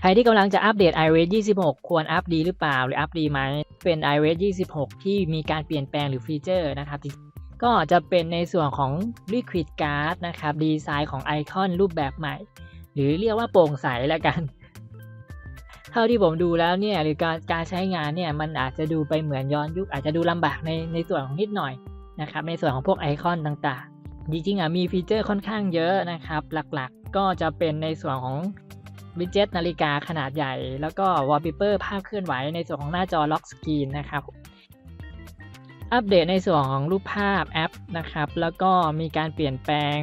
ใครที่กำลังจะอัปเดต iOS 26 ควรอัปดีหรือเปล่าหรืออัปดีไหมเป็น iOS 26 ที่มีการเปลี่ยนแปลงหรือฟีเจอร์นะครับก็จะเป็นในส่วนของ Liquid Card นะครับดีไซน์ของไอคอนรูปแบบใหม่ หรือเรียกว่าโปร่งใสแล้วกัน เท่าที่ผมดูแล้วเนี่ยหรือการการใช้งานเนี่ยมันอาจจะดูไปเหมือนย้อนยุค อาจจะดูลำบากในในส่วนของนิดหน่อยนะครับในส่วนของพวกไอคอนต่างๆจริงๆอะมีฟีเจอร์ค่อนข้างเยอะนะครับ หลักๆก็จะเป็นในส่วนของ วิดเจ็ตนาฬิกาขนาดใหญ่ แล้วก็วอลเปเปอร์ภาพเคลื่อนไหวในส่วนของหน้าจอล็อกสกรีนนะครับ อัปเดตในส่วนของรูปภาพแอปนะครับ แล้วก็มีการเปลี่ยนแปลง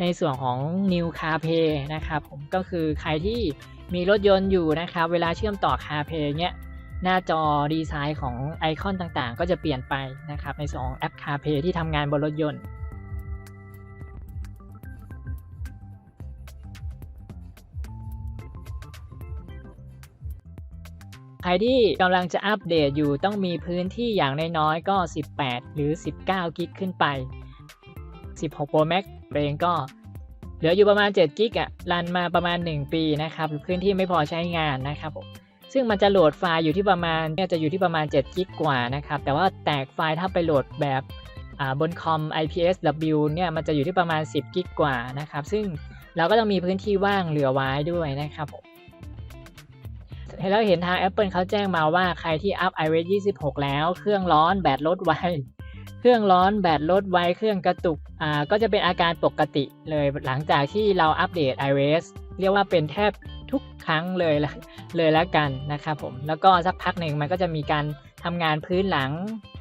ในส่วนของ New CarPlay นะครับผมก็คือใครที่มีรถยนต์อยู่นะครับ เวลาเชื่อมต่อ CarPlay เนี้ยหน้าจอดีไซน์ของไอคอนต่างๆ ก็จะเปลี่ยนไปนะครับในส่วนของแอป CarPlay ที่ทำงานบนรถยนต์ ใครที่กำลังจะอัปเดตอยู่ต้องมีพื้นที่อย่างน้อยๆก็ 18 หรือ 19 กิกขึ้นไป 16 Pro Max เองก็เหลืออยู่ประมาณ 7 กิกอะรันมาประมาณ 1 ปีนะครับ พื้นที่ไม่พอใช้งานนะครับผมซึ่งมันจะโหลดไฟล์อยู่ที่ประมาณเนี่ยจะอยู่ที่ประมาณ 7 กิกกว่านะครับ แต่ว่าแตกไฟล์ถ้าไปโหลดแบบบนคอม IPSW เนี่ยมันจะอยู่ที่ประมาณ 10 กิกกว่านะครับ ซึ่งเราก็ต้องมีพื้นที่ว่างเหลือไว้ด้วยนะครับผม แล้วเห็นทาง Apple เขาแจ้งมาว่าใครที่อัพ iOS 26 แล้ว เครื่องร้อนแบตลดไว เครื่องร้อนแบตลดไว เครื่องกระตุก อ่า ก็จะเป็นอาการปกติเลยหลังจากที่เราอัปเดต iOS เรียกว่าเป็นแทบทุกครั้งเลยละเลยแล้วกันนะครับผม แล้วก็สักพักหนึ่งมันก็จะมีการทำงานพื้นหลัง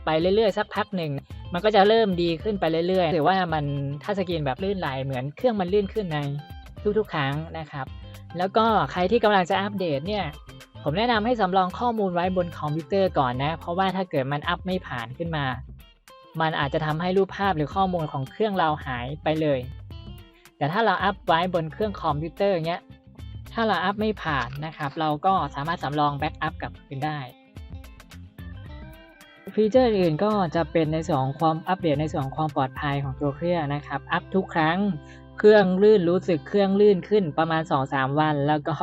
ไปเรื่อยๆ สักพักหนึ่ง มันก็จะเริ่มดีขึ้นไปเรื่อยๆหรือว่ามันถ้าสกรีนแบบลื่นไหลเหมือนเครื่องมันลื่นขึ้นในทุกๆ ครั้งนะครับ แล้วก็ใครที่กำลังจะอัปเดตเนี่ย ผมแนะนำให้สำรองข้อมูลไว้บนคอมพิวเตอร์ก่อนนะ เพราะว่าถ้าเกิดมันอัพไม่ผ่านขึ้นมา มันอาจจะทำให้รูปภาพหรือข้อมูลของเครื่องเราหายไปเลย แต่ถ้าเราอัพไว้บนเครื่องคอมพิวเตอร์เงี้ย ถ้าเราอัพไม่ผ่านนะครับ เราก็สามารถสำรองแบ็กอัพกลับคืนได้ ฟีเจอร์อื่นก็จะเป็นในส่วนของความอัปเดตในส่วนของความปลอดภัยของตัวเครื่องนะครับ อัพทุกครั้ง เครื่องลื่นรู้สึกเครื่องลื่นขึ้นประมาณ2-3วัน แล้วก็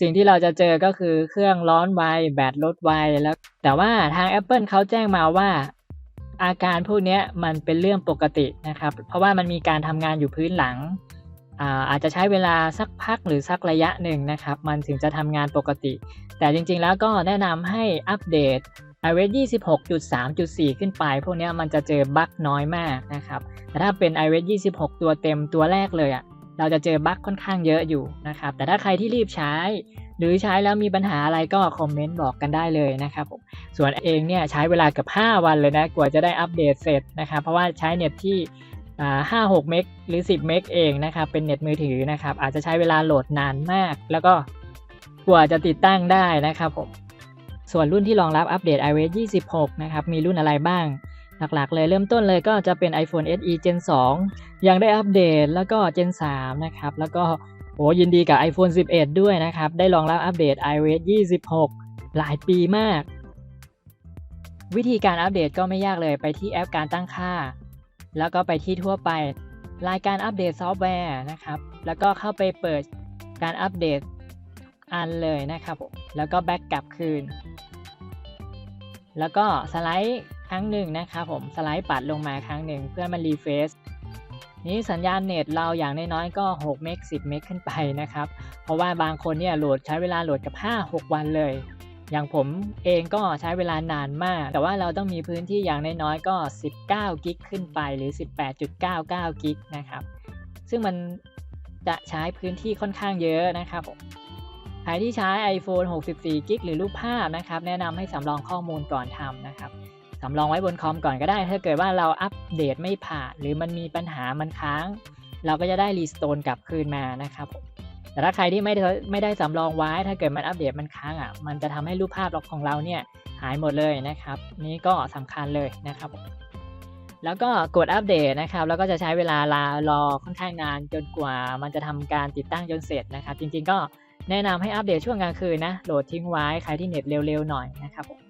สิ่งที่เราจะเจอก็คือเครื่องร้อนไวแบตลดไวแล้ว แต่ว่าทาง Apple เขาแจ้งมาว่าอาการพวกนี้มันเป็นเรื่องปกตินะครับ เพราะว่ามันมีการทำงานอยู่พื้นหลังอาอาจจะใช้เวลาสักพักหรือสักระยะหนึ่งนะครับ มันถึงจะทำงานปกติ แต่จริงๆแล้วก็แนะนำให้อัปเดต iOS 26.3.4 ขึ้นไป พวกนี้มันจะเจอบั๊กน้อยมากนะครับ แต่ถ้าเป็น iOS 26 ตัวเต็มตัวแรกเลยอะ่ะ เราจะเจอบั๊กค่อนข้างเยอะอยู่นะครับ แต่ถ้าใครที่รีบใช้ หรือใช้แล้วมีปัญหาอะไรก็คอมเมนต์บอกกันได้เลยนะครับผมส่วนเองเนี่ยใช้เวลาเกือบ5 วันเลยนะ กว่าจะได้อัปเดตเสร็จนะครับ เพราะว่าใช้เน็ตที่ห้าหกเมกหรือ 10 เมกเองนะครับ เป็นเน็ตมือถือนะครับ อาจจะใช้เวลาโหลดนานมาก แล้วก็กว่าจะติดตั้งได้นะครับผม ส่วนรุ่นที่รองรับอัปเดต iOS 26 นะครับ มีรุ่นอะไรบ้าง หลักๆ เลยเริ่มต้นเลยก็จะเป็น iPhone SE Gen 2 ยังได้อัปเดตแล้วก็ Gen 3 นะครับ แล้วก็โอ้ยินดีกับ iPhone 11 ด้วยนะครับ ได้รองรับอัปเดต iOS 26 หลายปีมาก วิธีการอัปเดตก็ไม่ยากเลยไปที่แอปการตั้งค่า แล้วก็ไปที่ทั่วไป รายการอัปเดตซอฟต์แวร์นะครับ แล้วก็เข้าไปเปิดการอัปเดตอันเลยนะครับผมแล้วก็แบ็กกลับคืน แล้วก็สไลด์ครั้งหนึ่งนะครับผมสไลด์ปัดลงมาครั้งหนึ่งเพื่อมันรีเฟซนี้สัญญาณเน็ตเราอย่างน้อยๆก็ 6 เมก 10 เมกขึ้นไปนะครับ เพราะว่าบางคนเนี่ยโหลดใช้เวลาโหลดกับ 5-6 วันเลย อย่างผมเองก็ใช้เวลานานมาก แต่ว่าเราต้องมีพื้นที่อย่างน้อยๆก็ 19 กิกขึ้นไปหรือ 18.99 กิกนะครับ ซึ่งมันจะใช้พื้นที่ค่อนข้างเยอะนะครับผม ใครที่ใช้ iPhone 64กิกหรือรูปภาพนะครับ แนะนำให้สำรองข้อมูลก่อนทำนะครับสำรองไว้บนคอมก่อนก็ได้ ถ้าเกิดว่าเราอัปเดตไม่ผ่าน หรือมันมีปัญหามันค้าง เราก็จะได้รีสโตนกลับคืนมานะครับผมแต่ถ้าใครที่ไม่ได้ไม่ได้สำรองไว้ ถ้าเกิดมันอัปเดตมันค้างอะ มันจะทำให้รูปภาพของเราเนี่ยหายหมดเลยนะครับ นี่ก็สำคัญเลยนะครับ แล้วก็กดอัปเดตนะครับ แล้วก็จะใช้เวลารารอค่อนข้างนานจนกว่า มันจะทำการติดตั้งจนเสร็จนะครับ จริงๆก็ แนะนำให้อัปเดตช่วงกลางคืนนะ โหลดทิ้งไว้ใครที่เน็ตเร็วๆหน่อยนะครับผม